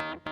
you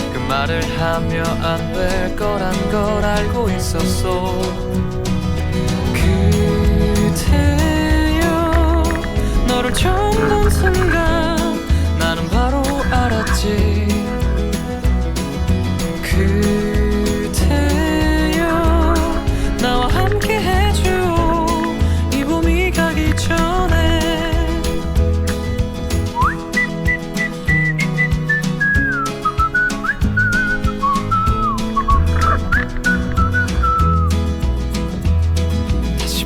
말을 하며 안 될 거란 걸 알고 있었어 그대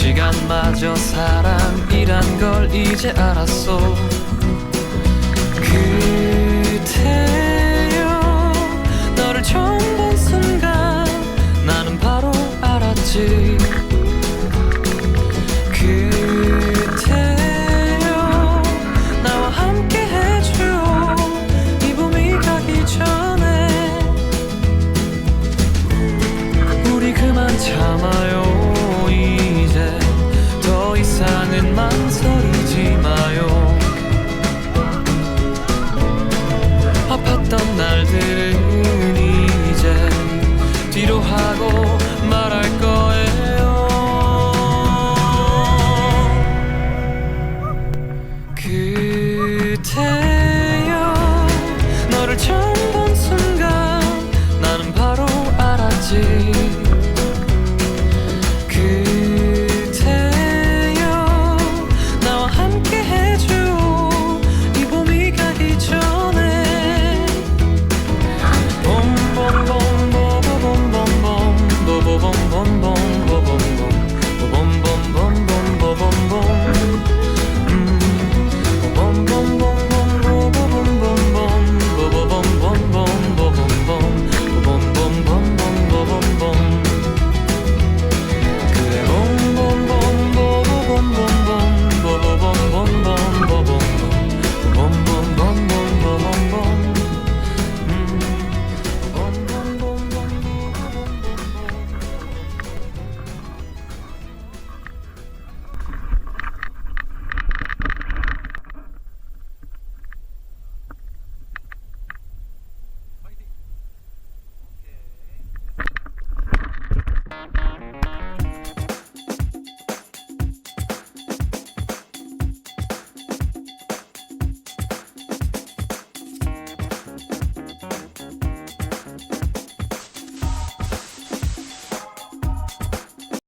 시간마저 사랑이란 걸 이제 알았어 story.